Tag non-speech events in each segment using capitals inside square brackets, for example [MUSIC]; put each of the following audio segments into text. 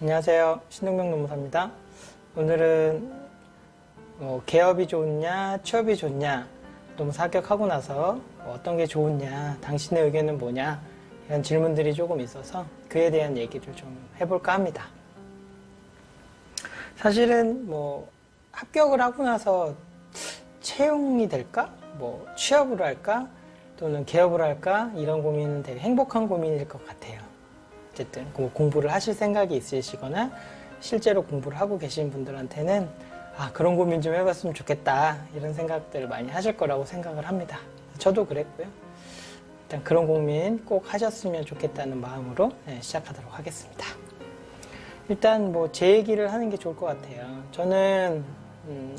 안녕하세요. 신동명 노무사입니다. 오늘은 뭐 개업이 좋냐, 취업이 좋냐, 노무사 합격하고 나서 어떤 게 좋냐, 당신의 의견은 뭐냐, 이런 질문들이 조금 있어서 그에 대한 얘기를 좀 해볼까 합니다. 사실은 뭐 합격을 하고 나서 채용이 될까? 뭐 취업을 할까? 또는 개업을 할까? 이런 고민은 되게 행복한 고민일 것 같아요. 어쨌든 뭐 공부를 하실 생각이 있으시거나 실제로 공부를 하고 계신 분들한테는 아 그런 고민 좀 해봤으면 좋겠다 이런 생각들을 많이 하실 거라고 생각을 합니다. 저도 그랬고요. 일단 그런 고민 꼭 하셨으면 좋겠다는 마음으로 네, 시작하도록 하겠습니다. 일단 뭐 제 얘기를 하는 게 좋을 것 같아요. 저는 음,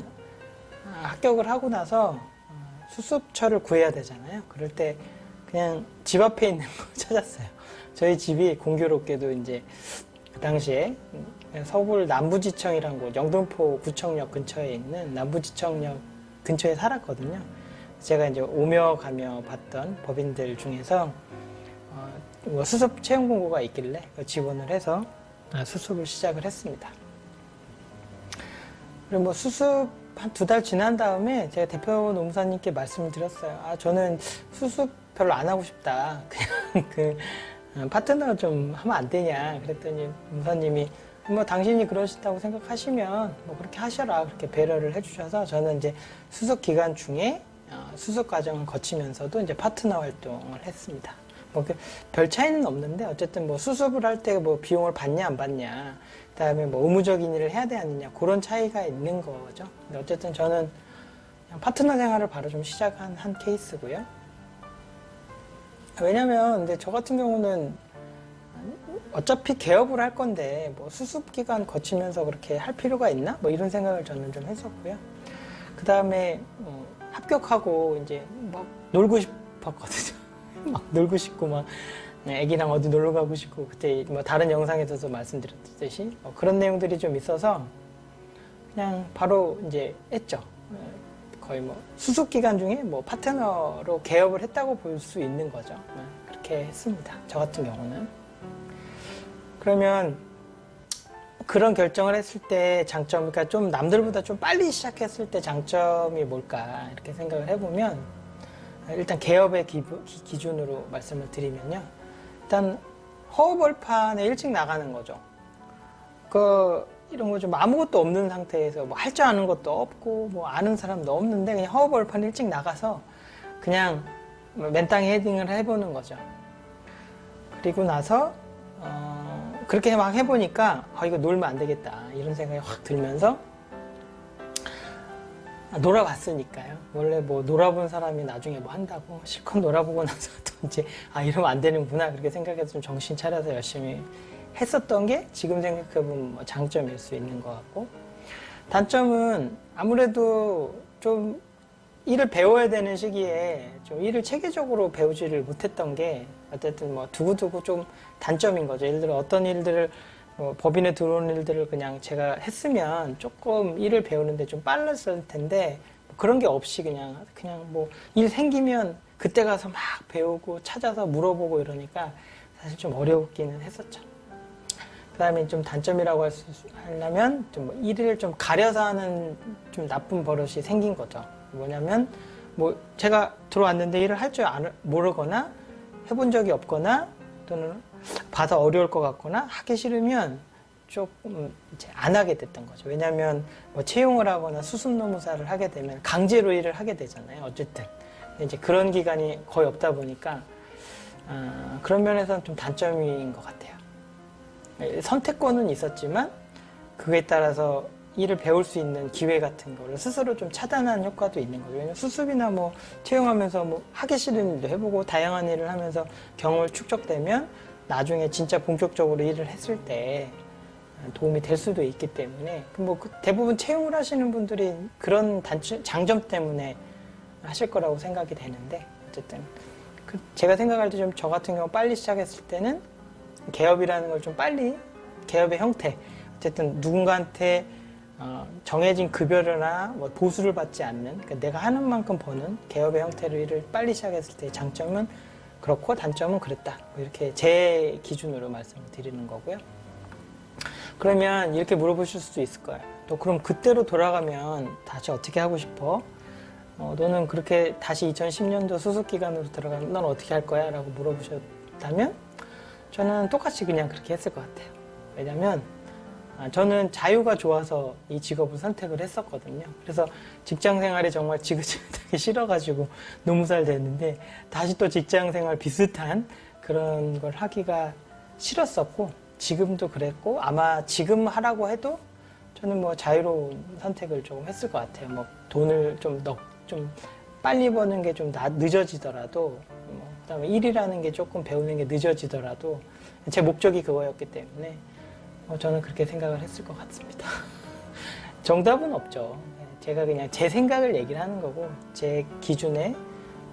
아, 합격을 하고 나서 어, 수습처를 구해야 되잖아요. 그럴 때 그냥 집 앞에 있는 거 [LAUGHS] 찾았어요. 저희 집이 공교롭게도 이제 그 당시에 음, 서울 남부지청이라는 곳, 영등포 구청역 근처에 있는 남부지청역 근처에 살았거든요. 제가 이제 오며 가며 봤던 법인들 중에서 어, 뭐 수습 채용 공고가 있길래 그 지원을 해서 아, 수습을 시작을 했습니다. 그리고 뭐 수습 한 두 달 지난 다음에 제가 대표 노무사님께 말씀을 드렸어요. 아, 저는 수습 별로 안 하고 싶다. [LAUGHS] 그냥 그 어, 파트너 좀 하면 안 되냐. 그랬더니 노무사님이 뭐 당신이 그러신다고 생각하시면 뭐 그렇게 하셔라. 그렇게 배려를 해주셔서 저는 이제 수습 기간 중에 어, 수습 과정을 거치면서도 이제 파트너 활동을 했습니다. 뭐별 차이는 없는데 어쨌든 뭐 수습을 할 때 뭐 비용을 받냐 안 받냐 그다음에 뭐 의무적인 일을 해야 돼 아니냐 그런 차이가 있는 거죠. 근데 어쨌든 저는 파트너 생활을 바로 좀 시작한 한 케이스고요. 왜냐면 근데 저 같은 경우는 어차피 개업을 할 건데 뭐 수습 기간 거치면서 그렇게 할 필요가 있나? 뭐 이런 생각을 저는 좀 했었고요. 그 다음에 합격하고 이제 막 놀고 싶었거든요. [LAUGHS] 막 놀고 싶고 막 애기랑 어디 놀러 가고 싶고 그때 뭐 다른 영상에서도 말씀드렸듯이 뭐 그런 내용들이 좀 있어서 그냥 바로 이제 했죠. 어, 거의 뭐 수습 기간 중에 뭐 파트너로 개업을 했다고 볼 수 있는 거죠. 네, 그렇게 했습니다. 저 같은 경우는. 그러면 그런 결정을 했을 때 장점, 그러니까 좀 남들보다 좀 빨리 시작했을 때 장점이 뭘까 이렇게 생각을 해보면 일단 개업의 기, 기준으로 말씀을 드리면요. 일단 허벌판에 일찍 나가는 거죠. 그 이런 거 좀 아무것도 없는 상태에서 뭐 할 줄 아는 것도 없고 뭐 아는 사람도 없는데 그냥 허벌판 일찍 나가서 그냥 맨땅에 헤딩을 해보는 거죠. 그리고 나서 어, 그렇게 막 해보니까 아, 이거 놀면 안 되겠다 이런 생각이 확 들면서 아, 놀아봤으니까요. 원래 뭐 놀아본 사람이 나중에 뭐 한다고 실컷 놀아보고 나서 [LAUGHS] 또 이제 아 이러면 안 되는구나 그렇게 생각해서 좀 정신 차려서 열심히 했었던 게 지금 생각해보면 뭐 장점일 수 있는 것 같고 단점은 아무래도 좀 일을 배워야 되는 시기에 좀 일을 체계적으로 배우지를 못했던 게 어쨌든 뭐 두고두고 좀 단점인 거죠. 예를 들어 어떤 일들을 뭐 법인에 들어오는 일들을 그냥 제가 했으면 조금 일을 배우는데 좀 빨랐을 텐데 뭐 그런 게 없이 그냥 그냥 뭐 일 생기면 그때 가서 막 배우고 찾아서 물어보고 이러니까 사실 좀 어려웠기는 했었죠. 그다음에 좀 단점이라고 할 수, 하려면 좀 뭐 일을 좀 가려서 하는 좀 나쁜 버릇이 생긴 거죠. 뭐냐면 뭐 제가 들어왔는데 일을 할 줄 모르거나 해본 적이 없거나 또는 봐서 어려울 것 같거나 하기 싫으면 조금 이제 안 하게 됐던 거죠. 왜냐하면 뭐 채용을 하거나 수습노무사를 하게 되면 강제로 일을 하게 되잖아요. 어쨌든 이제 그런 기간이 거의 없다 보니까 아, 그런 면에서는 좀 단점인 것 같아요. 선택권은 있었지만 그에 따라서 일을 배울 수 있는 기회 같은 거를 스스로 좀 차단한 효과도 있는 거죠. 왜냐면 수습이나 뭐 채용하면서 뭐 하기 싫은 일도 해보고 다양한 일을 하면서 경험을 축적되면 나중에 진짜 본격적으로 일을 했을 때 도움이 될 수도 있기 때문에 뭐 대부분 채용을 하시는 분들이 그런 단점, 장점 때문에 하실 거라고 생각이 되는데 어쨌든 그 제가 생각할 때 좀 저 같은 경우 빨리 시작했을 때는 개업이라는 걸 좀 빨리 개업의 형태 어쨌든 누군가한테 어, 정해진 급여나 뭐 보수를 받지 않는 그러니까 내가 하는 만큼 버는 개업의 일을 빨리 시작했을 때 장점은 그렇고 단점은 그랬다 뭐 이렇게 제 기준으로 말씀을 드리는 거고요 그러면 이렇게 물어보실 수도 있을 거예요. 또 그럼 그때로 돌아가면 다시 어떻게 하고 싶어? 어, 너는 그렇게 다시 2010년도 수습 기간으로 들어가면 넌 어떻게 할 거야? 라고 물어보셨다면 저는 똑같이 그냥 그렇게 했을 것 같아요. 왜냐면 아, 저는 자유가 좋아서 이 직업을 선택을 했었거든요. 그래서 직장 생활이 정말 지긋지긋하게 [LAUGHS] 싫어가지고 노무살 됐는데 다시 또 직장 생활 비슷한 그런 걸 하기가 싫었었고 지금도 그랬고 아마 지금 하라고 해도 저는 뭐 자유로운 선택을 조금 했을 것 같아요. 뭐 돈을 좀 넉, 좀 빨리 버는 게 좀 늦어지더라도 뭐 그다음에 일이라는 게 조금 배우는 게 늦어지더라도 제 목적이 그거였기 때문에 어, 저는 그렇게 생각을 했을 것 같습니다. [LAUGHS] 정답은 없죠. 제가 그냥 제 생각을 얘기를 하는 거고 제 기준에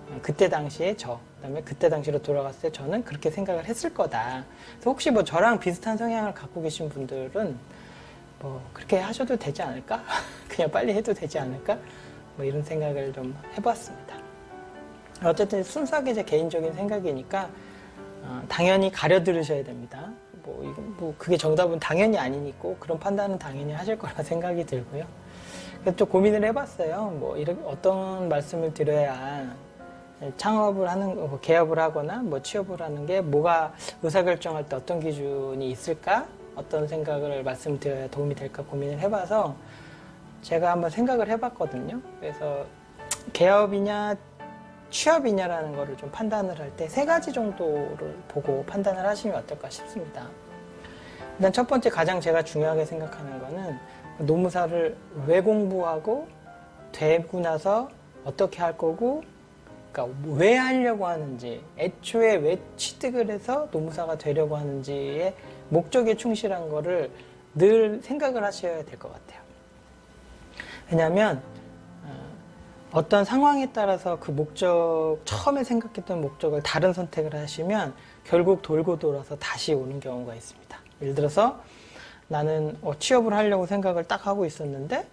어, 그때 당시에 저 그다음에 그때 당시로 돌아갔을 때 저는 그렇게 생각을 했을 거다. 그래서 혹시 뭐 저랑 비슷한 성향을 갖고 계신 분들은 뭐 그렇게 하셔도 되지 않을까? [LAUGHS] 그냥 빨리 해도 되지 않을까? 뭐 이런 생각을 좀 해봤습니다. 어쨌든 순수하게 제 개인적인 생각이니까 어, 당연히 가려 들으셔야 됩니다. 뭐, 이거, 뭐 그게 정답은 당연히 아니니까 그런 판단은 당연히 하실 거라 [LAUGHS] 생각이 들고요. 그래서 좀 고민을 해봤어요. 뭐 이렇게 어떤 말씀을 드려야 창업을 하는 뭐 개업을 하거나 뭐 취업을 하는 게 뭐가 의사결정할 때 어떤 기준이 있을까? 어떤 생각을 말씀드려야 도움이 될까 고민을 해봐서 제가 한번 생각을 해봤거든요. 그래서 개업이냐 취업이냐라는 거를 좀 판단을 할 때 세 가지 정도를 보고 판단을 하시면 어떨까 싶습니다. 일단 첫 번째 가장 제가 중요하게 생각하는 거는 노무사를 왜 공부하고 되고 나서 어떻게 할 거고 그러니까 왜 하려고 하는지 애초에 왜 취득을 해서 노무사가 되려고 하는지의 목적에 충실한 거를 늘 생각을 하셔야 될 것 같아요. 왜냐하면 어, 어떤 상황에 따라서 그 목적 처음에 생각했던 목적을 다른 선택을 하시면 결국 돌고 돌아서 다시 오는 경우가 있습니다. 예를 들어서 나는 어, 취업을 하려고 생각을 딱 하고 있었는데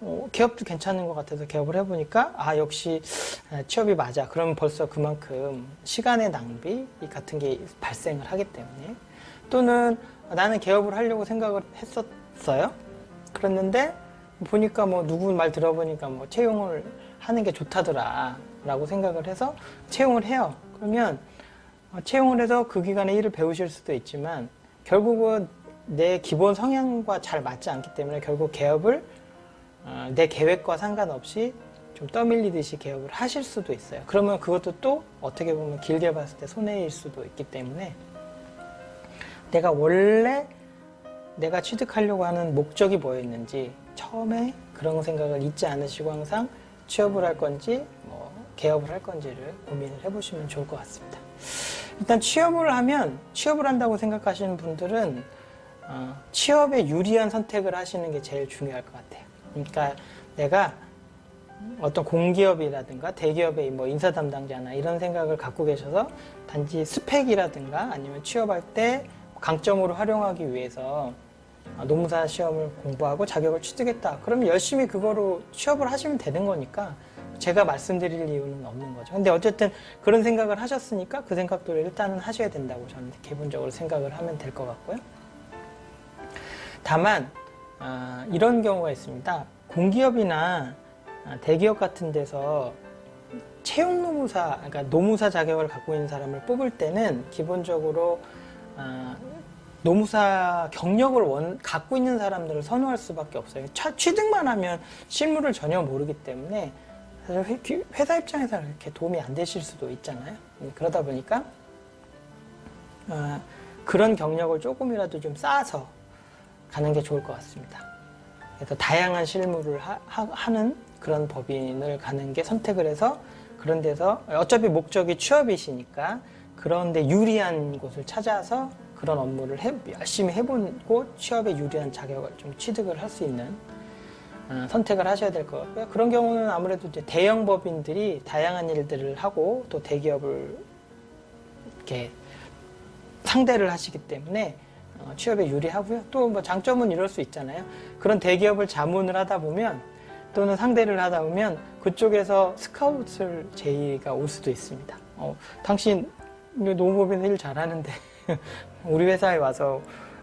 어, 개업도 괜찮은 것 같아서 개업을 해보니까 아 역시 아, 취업이 맞아. 그러면 벌써 그만큼 시간의 낭비 같은 게 발생을 하기 때문에 또는 나는 개업을 하려고 생각을 했었어요. 그랬는데 보니까 뭐 누구 말 들어보니까 뭐 채용을 하는 게 좋다더라라고 생각을 해서 채용을 해요. 그러면 어, 채용을 해서 그 기간에 일을 배우실 수도 있지만 결국은 내 기본 성향과 잘 맞지 않기 때문에 결국 개업을 어, 내 계획과 상관없이 좀 떠밀리듯이 개업을 하실 수도 있어요. 그러면 그것도 또 어떻게 보면 길게 봤을 때 손해일 수도 있기 때문에 내가 원래 내가 취득하려고 하는 목적이 뭐였는지 처음에 그런 생각을 잊지 않으시고 항상 취업을 할 건지 뭐 개업을 할 건지를 고민을 해보시면 좋을 것 같습니다. 일단 취업을 하면 취업을 한다고 생각하시는 분들은 어, 취업에 유리한 선택을 하시는 게 제일 중요할 것 같아요. 그러니까 내가 어떤 공기업이라든가 대기업의 뭐 인사 담당자나 이런 생각을 갖고 계셔서 단지 스펙이라든가 아니면 취업할 때 강점으로 활용하기 위해서 아, 노무사 시험을 공부하고 자격을 취득했다. 그러면 열심히 그거로 취업을 하시면 되는 거니까 제가 말씀드릴 이유는 없는 거죠. 근데 어쨌든 그런 생각을 하셨으니까 그 생각도 일단은 하셔야 된다고 저는 기본적으로 생각을 하면 될 것 같고요. 다만 아, 이런 경우가 있습니다. 공기업이나 아, 대기업 같은 데서 채용 노무사, 그러니까 노무사 자격을 갖고 있는 사람을 뽑을 때는 기본적으로 아, 노무사 경력을 원, 갖고 있는 사람들을 선호할 수밖에 없어요. 차- 취득만 하면 실무를 전혀 모르기 때문에 사실 회- 회사 입장에서는 이렇게 도움이 안 되실 수도 있잖아요. 음, 그러다 보니까 아, 그런 경력을 조금이라도 좀 쌓아서 가는 게 좋을 것 같습니다. 그래서 다양한 실무를 하, 는 그런 법인을 가는 게 선택을 해서 그런 데서 어차피 목적이 취업이시니까 그런데 유리한 곳을 찾아서 그런 업무를 해- 열심히 해보고 취업에 유리한 자격을 좀 취득을 할 수 있는 어, 선택을 하셔야 될 것 같고요. 그런 경우는 아무래도 이제 대형 법인들이 다양한 일들을 하고 또 대기업을 이렇게 상대를 하시기 때문에 어, 취업에 유리하고요. 또 뭐 장점은 이럴 수 있잖아요. 그런 대기업을 자문을 하다 보면 또는 상대를 하다 보면 그쪽에서 스카웃을 제의가 올 수도 있습니다. 어, 당신 노무법인 일 잘하는데 [LAUGHS] 우리 회사에 와서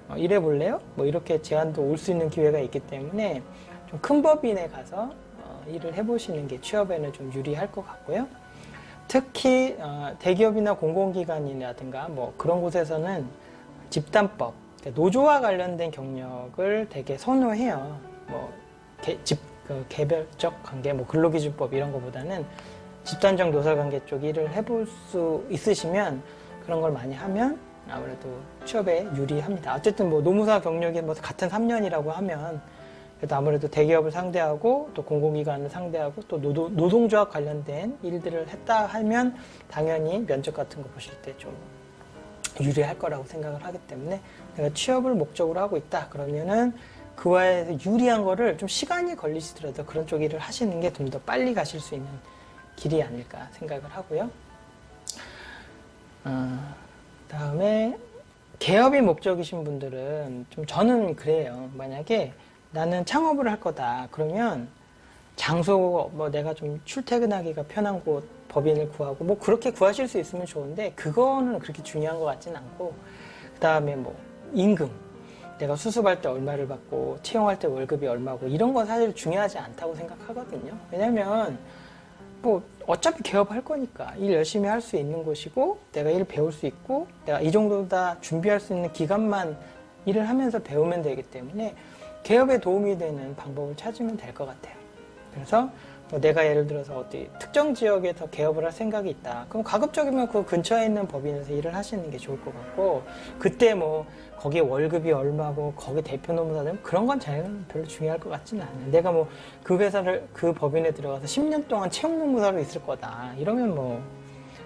어, 일해볼래요? 뭐 이렇게 제안도 올 수 있는 기회가 있기 때문에 좀 큰 법인에 가서 어, 일을 해보시는 게 취업에는 좀 유리할 것 같고요. 특히 어, 대기업이나 공공기관이라든가 뭐 그런 곳에서는 집단법, 노조와 관련된 경력을 되게 선호해요. 뭐 개, 집, 그 개별적 관계, 뭐 근로기준법 이런 것보다는 집단적 노사관계 쪽 일을 해볼 수 있으시면 그런 걸 많이 하면 아무래도 취업에 유리합니다. 어쨌든 뭐 노무사 경력이 뭐 같은 3년이라고 하면 그래도 아무래도 대기업을 상대하고 또 공공기관을 상대하고 또 노동, 노동조합 관련된 일들을 했다 하면 당연히 면접 같은 거 보실 때 좀 유리할 거라고 생각을 하기 때문에 내가 취업을 목적으로 하고 있다 그러면은 그와의 유리한 거를 좀 시간이 걸리시더라도 그런 쪽 일을 하시는 게 좀 더 빨리 가실 수 있는 길이 아닐까 생각을 하고요. 어, 다음에 개업이 목적이신 분들은 좀 저는 그래요. 만약에 나는 창업을 할 거다. 그러면 장소 뭐 내가 좀 출퇴근하기가 편한 곳 법인을 구하고 뭐 그렇게 구하실 수 있으면 좋은데 그거는 그렇게 중요한 것 같진 않고 그 다음에 뭐 임금 내가 수습할 때 얼마를 받고 채용할 때 월급이 얼마고 이런 건 사실 중요하지 않다고 생각하거든요. 왜냐면 뭐 어차피 개업할 거니까 일 열심히 할 수 있는 곳이고 내가 일 배울 수 있고 내가 이 정도 다 준비할 수 있는 기간만 일을 하면서 배우면 되기 때문에 개업에 도움이 되는 방법을 찾으면 될 것 같아요. 그래서 뭐 내가 예를 들어서 어디 특정 지역에서 개업을 할 생각이 있다. 그럼 가급적이면 그 근처에 있는 법인에서 일을 하시는 게 좋을 것 같고 그때 뭐 거기에 월급이 얼마고 거기 대표 노무사 되면 그런 건 저는 별로 중요할 것 같지는 않아요. 내가 뭐 그 회사를 그 법인에 들어가서 10년 동안 채용 노무사로 있을 거다. 이러면 뭐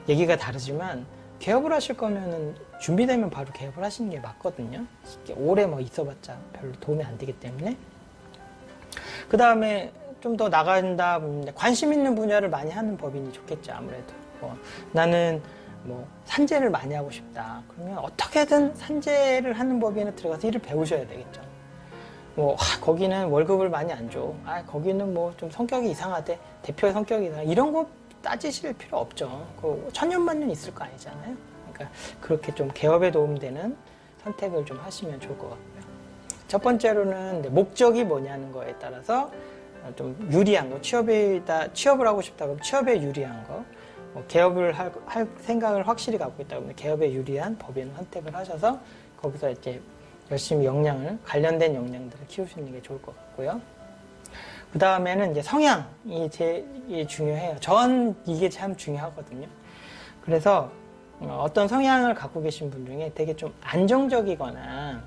얘기가 다르지만 개업을 하실 거면은 준비되면 바로 개업을 하시는 게 맞거든요. 이게 오래 뭐 있어봤자 별로 도움이 안 되기 때문에. 그 다음에 좀 더 나간다 보면 관심 있는 분야를 많이 하는 법인이 좋겠죠 아무래도. 뭐 나는 뭐 산재를 많이 하고 싶다. 그러면 어떻게든 산재를 하는 법인에 들어가서 일을 배우셔야 되겠죠. 뭐 아, 거기는 월급을 많이 안줘아 거기는 뭐 좀 성격이 이상하대. 대표의 성격이 이상 이런 거 따지실 필요 없죠. 그 천년만년 있을 거 아니잖아요. 그러니까 그렇게 좀 개업에 도움되는 선택을 좀 하시면 좋을 것 같고요. 첫 번째로는 이제 목적이 뭐냐는 거에 따라서 좀 유리한 거, 취업에다 취업을 하고 싶다 그러면 취업에 유리한 거, 뭐 개업을 할, 할 생각을 확실히 갖고 있다 그러면 개업에 유리한 법인 선택을 하셔서 거기서 이제 열심히 역량을 관련된 역량들을 키우시는 게 좋을 것 같고요. 그 다음에는 이제 성향이 제일 중요해요. 전 이게 참 중요하거든요. 그래서 어, 어떤 성향을 갖고 계신 분 중에 되게 좀 안정적이거나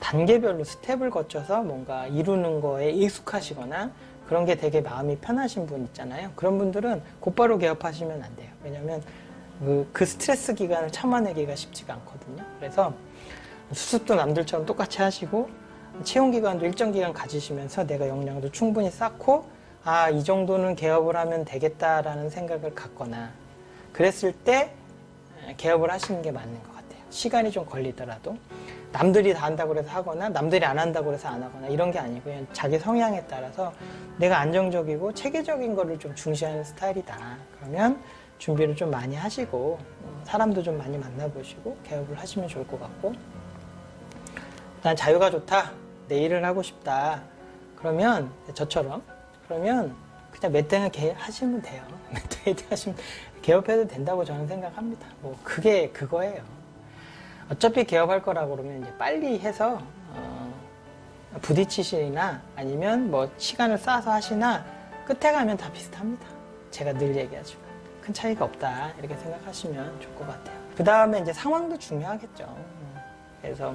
단계별로 스텝을 거쳐서 뭔가 이루는 거에 익숙하시거나 그런 게 되게 마음이 편하신 분 있잖아요. 그런 분들은 곧바로 개업하시면 안 돼요. 왜냐하면 그, 그 스트레스 기간을 참아내기가 쉽지가 않거든요. 그래서 수습도 남들처럼 똑같이 하시고 채용 기간도 일정 기간 가지시면서 내가 역량도 충분히 쌓고 아, 이 정도는 개업을 하면 되겠다라는 생각을 갖거나 그랬을 때 개업을 하시는 게 맞는 것 같아요. 시간이 좀 걸리더라도 남들이 다 한다고 해서 하거나 남들이 안 한다고 해서 안 하거나 이런 게 아니고 그냥 자기 성향에 따라서 내가 안정적이고 체계적인 거를 좀 중시하는 스타일이다. 그러면 준비를 좀 많이 하시고 음, 사람도 좀 많이 만나보시고 개업을 하시면 좋을 것 같고 난 자유가 좋다. 내 일을 하고 싶다. 그러면 저처럼 그러면 그냥 매탱을 개 하시면 돼요. [LAUGHS] 매탱 하시면 개업해도 된다고 저는 생각합니다. 뭐 그게 그거예요. 어차피 개업할 거라고 그러면 이제 빨리 해서 어, 부딪히시나 아니면 뭐 시간을 쌓아서 하시나 끝에 가면 다 비슷합니다. 제가 늘 얘기하지만 큰 차이가 없다 이렇게 생각하시면 좋을 것 같아요. 그 다음에 이제 상황도 중요하겠죠. 그래서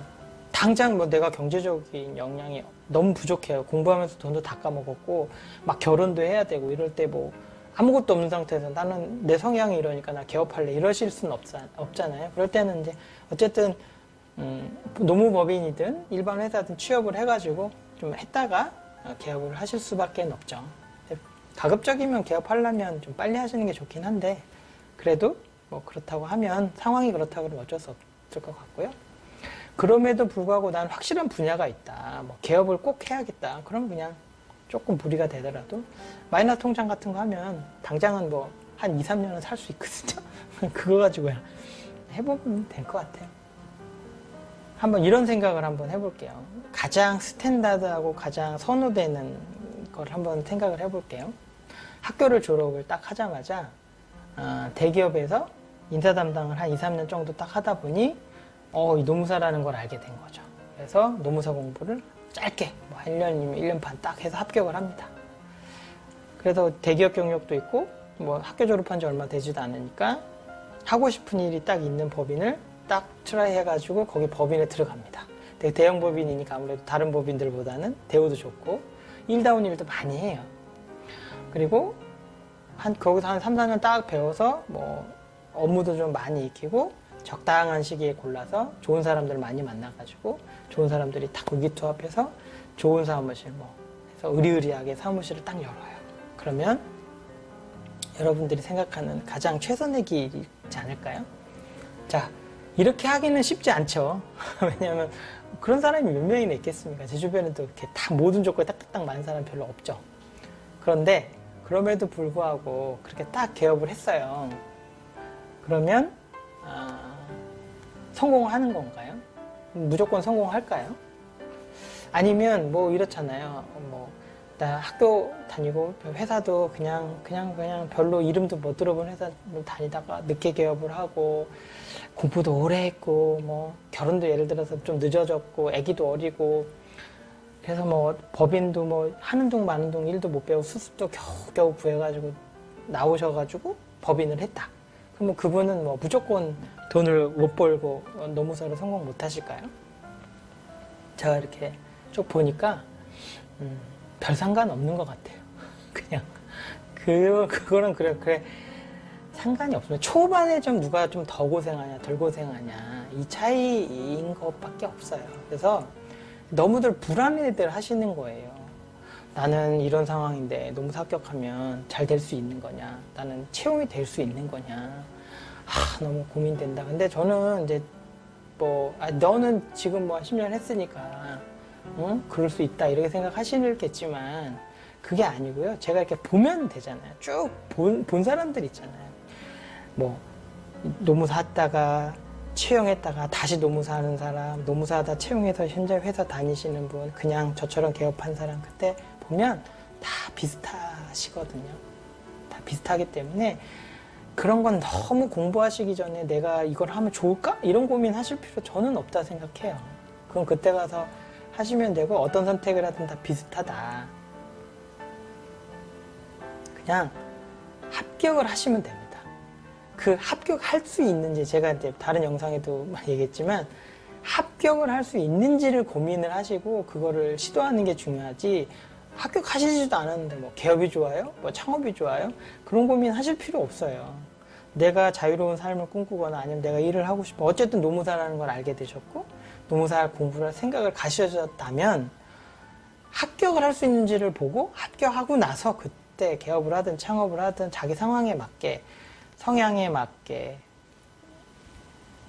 당장 뭐 내가 경제적인 역량이 너무 부족해요. 공부하면서 돈도 다 까먹었고 막 결혼도 해야 되고 이럴 때뭐 아무것도 없는 상태에서 나는 내 성향이 이러니까 나 개업할래 이러실 수는 없자, 없잖아요. 그럴 때는 이제 어쨌든 음, 노무법인이든 일반 회사든 취업을 해가지고 좀 했다가 어, 개업을 하실 수밖에 없죠. 가급적이면 개업하려면 좀 빨리 하시는 게 좋긴 한데 그래도 뭐 그렇다고 하면 상황이 그렇다고 하면 어쩔 수 없을 것 같고요. 그럼에도 불구하고 난 확실한 분야가 있다. 뭐 개업을 꼭 해야겠다. 그럼 그냥 조금 무리가 되더라도 마이너스 통장 같은 거 하면 당장은 뭐 한 2, 3년은 살 수 있거든요. [LAUGHS] 그거 가지고 해보면 될 것 같아요. 한번 이런 생각을 한번 해볼게요. 가장 스탠다드하고 가장 선호되는 걸 한번 생각을 해볼게요. 학교를 졸업을 딱 하자마자 아, 대기업에서 인사 담당을 한 2, 3년 정도 딱 하다 보니 어, 이 노무사라는 걸 알게 된 거죠. 그래서 노무사 공부를 짧게 뭐 1년이면 1년 반 딱 해서 합격을 합니다. 그래서 대기업 경력도 있고 뭐 학교 졸업한 지 얼마 되지도 않으니까 하고 싶은 일이 딱 있는 법인을 딱 트라이 해가지고 거기 법인에 들어갑니다. 되게 대형 법인이니까 아무래도 다른 법인들보다는 대우도 좋고 일다운 일도 많이 해요. 그리고 한 거기서 한 3, 4년 딱 배워서 뭐 업무도 좀 많이 익히고 적당한 시기에 골라서 좋은 사람들 많이 만나가지고 좋은 사람들이 딱 의기투합해서 좋은 사무실 뭐 해서 의리의리하게 사무실을 딱 열어요. 그러면 여러분들이 생각하는 가장 최선의 길이지 않을까요? 자, 이렇게 하기는 쉽지 않죠. [LAUGHS] 왜냐하면 그런 사람이 몇 명이나 있겠습니까? 제 주변에도 이렇게 다 모든 조건이 딱딱딱 많은 사람 별로 없죠. 그런데 그럼에도 불구하고 그렇게 딱 개업을 했어요. 그러면 아, 성공하는 건가요? 무조건 성공할까요? 아니면 뭐 이렇잖아요. 뭐 나 학교 다니고 회사도 그냥 그냥 그냥 별로 이름도 못 들어본 회사 다니다가 늦게 개업을 하고 공부도 오래 했고 뭐 결혼도 예를 들어서 좀 늦어졌고 아기도 어리고 그래서 뭐 법인도 뭐 하는 둥 마는 둥 일도 못 배우고 수습도 겨우겨우 구해가지고 나오셔가지고 법인을 했다. 그러면 그분은 뭐 무조건 돈을 못 벌고 노무사로 성공 못 하실까요? 제가 이렇게 쭉 보니까 음, 별 상관 없는 것 같아요. [LAUGHS] 그냥 그 그거는 그래 그래 상관이 없어요. 초반에 좀 누가 좀 더 고생하냐 덜 고생하냐 이 차이인 것밖에 없어요. 그래서 너무들 불안해들 하시는 거예요. 나는 이런 상황인데 너무 합격하면 잘 될 수 있는 거냐? 나는 채용이 될 수 있는 거냐? 아, 너무 고민된다. 근데 저는 이제 뭐, 아, 너는 지금 뭐 10년 했으니까, 응? 그럴 수 있다. 이렇게 생각하시겠지만, 그게 아니고요. 제가 이렇게 보면 되잖아요. 쭉 본, 본 사람들 있잖아요. 뭐, 노무사 했다가, 채용했다가 다시 노무사 하는 사람, 노무사 하다 채용해서 현재 회사 다니시는 분, 그냥 저처럼 개업한 사람, 그때 보면 다 비슷하시거든요. 다 비슷하기 때문에 그런 건 너무 공부하시기 전에 내가 이걸 하면 좋을까? 이런 고민 하실 필요 저는 없다 생각해요. 그럼 그때 가서 하시면 되고 어떤 선택을 하든 다 비슷하다. 그냥 합격을 하시면 됩니다. 그 합격할 수 있는지 제가 이제 다른 영상에도 [LAUGHS] 얘기했지만 합격을 할 수 있는지를 고민을 하시고 그거를 시도하는 게 중요하지 합격하시지도 않았는데 뭐 개업이 좋아요? 뭐 창업이 좋아요? 그런 고민 하실 필요 없어요. 내가 자유로운 삶을 꿈꾸거나 아니면 내가 일을 하고 싶어 어쨌든 노무사라는 걸 알게 되셨고 노무사 공부를 할 생각을 가셔졌다면 합격을 할 수 있는지를 보고 합격하고 나서 그때 개업을 하든 창업을 하든 자기 상황에 맞게 성향에 맞게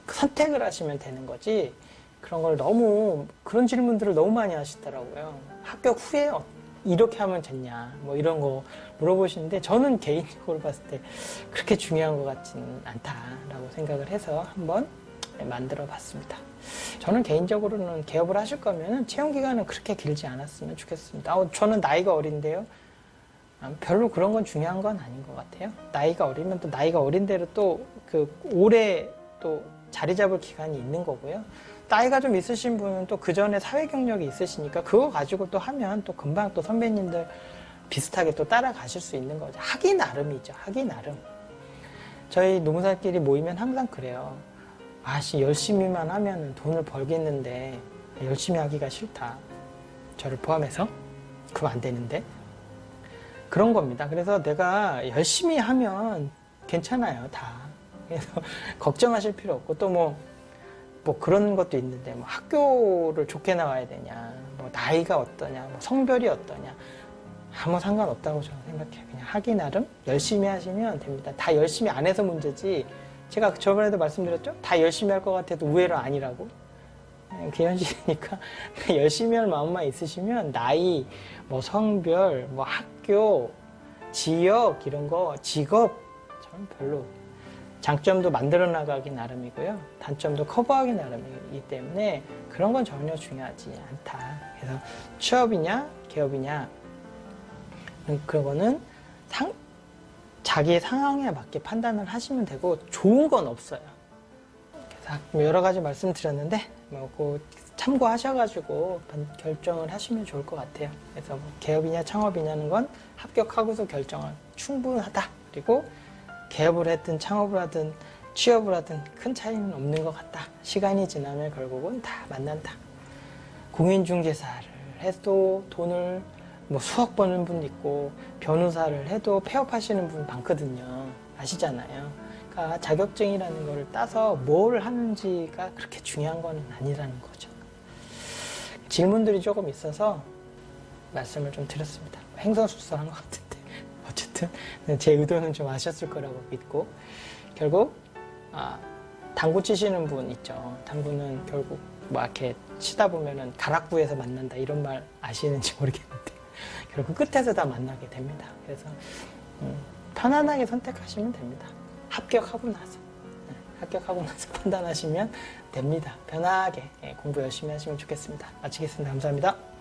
선택을 하시면 되는 거지 그런 걸 너무 그런 질문들을 너무 많이 하시더라고요. 합격 후에 어- 이렇게 하면 됐냐 뭐 이런 거 물어보시는데 저는 개인적으로 봤을 때 그렇게 중요한 것 같지는 않다라고 생각을 해서 한번 만들어 봤습니다. 저는 개인적으로는 개업을 하실 거면 채용 기간은 그렇게 길지 않았으면 좋겠습니다. 아, 저는 나이가 어린데요. 아, 별로 그런 건 중요한 건 아닌 것 같아요. 나이가 어리면 또 나이가 어린 대로 또 그 오래 또 자리 잡을 기간이 있는 거고요. 나이가 좀 있으신 분은 또 그 전에 사회 경력이 있으시니까 그거 가지고 또 하면 또 금방 또 선배님들 비슷하게 또 따라가실 수 있는 거죠. 하기 나름이죠. 하기 나름. 저희 노무사끼리 모이면 항상 그래요. 아씨 열심히만 하면 돈을 벌겠는데 열심히 하기가 싫다. 저를 포함해서 그거 안 되는데 그런 겁니다. 그래서 내가 열심히 하면 괜찮아요, 다. 그래서 [LAUGHS] 걱정하실 필요 없고 또뭐 뭐 그런 것도 있는데 뭐 학교를 좋게 나와야 되냐, 뭐 나이가 어떠냐, 뭐 성별이 어떠냐 아무 상관없다고 저는 생각해요. 그냥 하기 나름 열심히 하시면 됩니다. 다 열심히 안 해서 문제지. 제가 저번에도 말씀드렸죠? 다 열심히 할 것 같아도 의외로 아니라고. 그게 현실이니까 [LAUGHS] 열심히 할 마음만 있으시면 나이, 뭐 성별, 뭐 학교, 지역 이런 거 직업 저는 별로 장점도 만들어 나가기 나름이고요. 단점도 커버하기 나름이기 때문에 그런 건 전혀 중요하지 않다. 그래서 취업이냐, 개업이냐, 음, 그거는 상, 자기 상황에 맞게 판단을 하시면 되고 좋은 건 없어요. 그래서 뭐 여러 가지 말씀드렸는데 뭐그 참고하셔가지고 반- 결정을 하시면 좋을 것 같아요. 그래서 뭐 개업이냐 창업이냐는 건 합격하고서 결정을 충분하다. 그리고 개업을 했든 창업을 하든 취업을 하든 큰 차이는 없는 것 같다. 시간이 지나면 결국은 다 만난다. 공인중개사를 해도 돈을 뭐 수억 버는 분 있고 변호사를 해도 폐업하시는 분 많거든요. 아시잖아요. 그러니까 자격증이라는 거를 따서 뭘 하는지가 그렇게 중요한 건 아니라는 거죠. 질문들이 조금 있어서 말씀을 좀 드렸습니다. 행선수설한 것 같은데 어쨌든 제 의도는 좀 아셨을 거라고 믿고 결국 아, 당구 치시는 분 있죠. 당구는 결국 뭐 이렇게 치다 보면은 가락부에서 만난다 이런 말 아시는지 모르겠는데 [LAUGHS] 결국 끝에서 다 만나게 됩니다. 그래서 음, 편안하게 선택하시면 됩니다. 합격하고 나서 네, 합격하고 나서 [LAUGHS] 판단하시면 됩니다. 편하게 예, 공부 열심히 하시면 좋겠습니다. 마치겠습니다. 감사합니다.